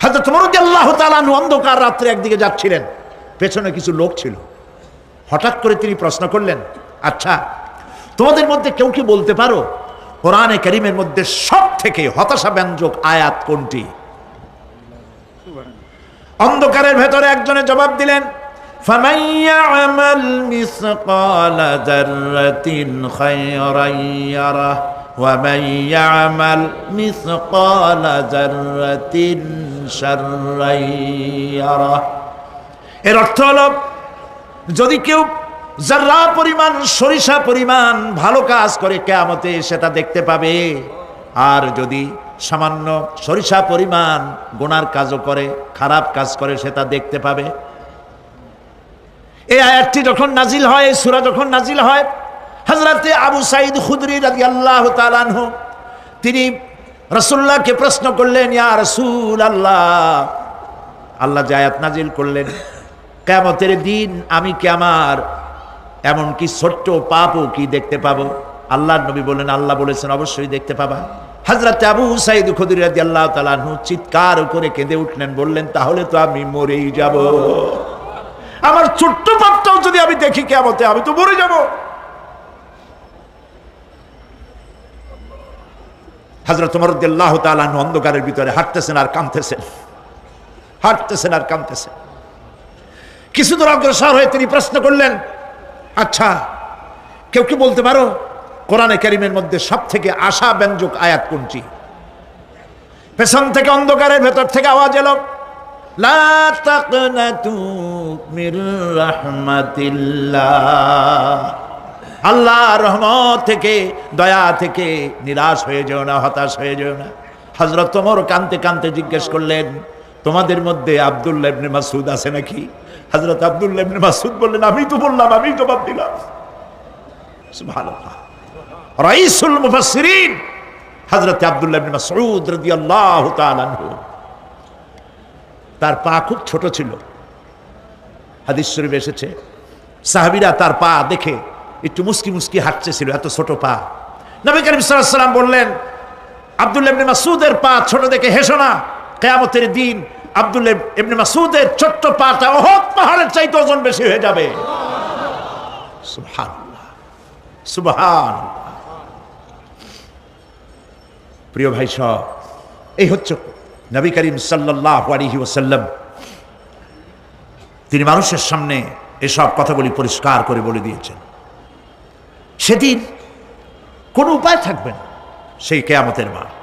হয়তো তোমারদি আল্লাহ তালানু অন্ধকার রাত্রে একদিকে যাচ্ছিলেন। পেছনে কিছু লোক ছিল। হঠাৎ করে তিনি প্রশ্ন করলেন আচ্ছা তোমাদের মধ্যে কেউ কি বলতে পারো, কোরআনে করিমের মধ্যে সব থেকে হতাশা ব্যঞ্জক আয়াত কোনটি? অন্ধকারের ভেতরে একজনে জবাব দিলেন ফামাইয়া يَعْمَلْ مِثْقَالَ ذَرَّةٍ خَيْرًا يَرَهُ وَمَن يَعْمَلْ مِثْقَالَ ذَرَّةٍ شَرًّا يَرَهُ এর অর্থ হলো যদি কেউ যারা পরিমাণ সরিষা পরিমাণ ভালো কাজ করে কেয়ামতে সেটা দেখতে পাবে আর যদি সামান্য সরিষা পরিমাণ গোনার কাজও করে খারাপ কাজ করে সেটা দেখতে পাবে এই আয়াতটি যখন নাজিল হয় এই সূরা যখন নাজিল হয় হযরতে আবু সাইদ খুদরি রাদিয়াল্লাহু তাআলা আনহু, তিনি রাসূলুল্লাহকে প্রশ্ন করলেন, ইয়া রাসূল আল্লাহ আল্লাহ যে আয়াত নাজিল করলেন কেমতের দিন আমি কি আমার এমনকি ছোট্ট পাপও কি দেখতে পাবো? আল্লাহর নবী বললেন, আল্লাহ বলেছেন, অবশ্যই দেখতে পাবা। হাজরত আবু সাইদ খুদির আল্লাহ তালাহু চিৎকার করে কেঁদে উঠলেন, বললেন, তাহলে তো আমি মরেই যাব। আমার ছোট্ট পাপটাও যদি আমি দেখি কেমতে আমি তো মরে যাব। হাজরত মরদ্দাল্লাহ তালাহু অন্ধকারের ভিতরে হাঁটতেছেন আর কাঁদতেছেন। হাঁটতেছেন আর কাঁদতেছেন। কিছু দূর অগ্রসর হয়ে তিনি প্রশ্ন করলেন আচ্ছা কেউ কি বলতে পারো কোরআনে কারিমের মধ্যে সব থেকে আশা ব্যঞ্জক আয়াত কোনটি? পেছন থেকে অন্ধকারের ভেতর থেকে আওয়াজ এলো, লা আল্লাহ রহমত থেকে, দয়া থেকে নিরাশ হয়ে যেও না, হতাশ হয়ে যেও না। হজরত তোমর কানতে কানতে জিজ্ঞেস করলেন, তোমাদের মধ্যে আব্দুল্লাহ ইবনে মাসুদ আছে নাকি? হজরত আব্দুল্লাহ ইবনে মাসুদ বললেন, আমি তো বললাম, আমি জবাব দিলাম। সুবহানাল্লাহ। রাইসুল মুফাসসিরিন, হযরত আব্দুল্লাহ ইবনে মাসউদ রাদিয়াল্লাহু তাআলা আনহু। তার পা খুব ছোট ছিল। হাদিস শরীফ এসেছে, সাহাবীরা তার পা দেখে একটু মুস্কি মুস্কি হাঁটতেছিল, এত ছোট পা। নবী করিম সাল্লাম বললেন, আব্দুল্লাহ ইবনে মাসউদের পা ছোট দেখে হেসো না। কিয়ামতের দিন আব্দুল্লাহ ইবনে মাসউদের ছোট্ট পাটা ওহদ পাহাড়ের চাইতে ওজন বেশি হয়ে যাবে। সুবহান প্রিয় ভাই সব, এই হচ্ছে নবী করিম সাল্লাহ আলহি ওসাল্লাম তিনি মানুষের সামনে এসব কথাগুলি পরিষ্কার করে বলে দিয়েছেন। সেদিন কোনো উপায় থাকবে না। সেই কেয়ামতের মাঠ।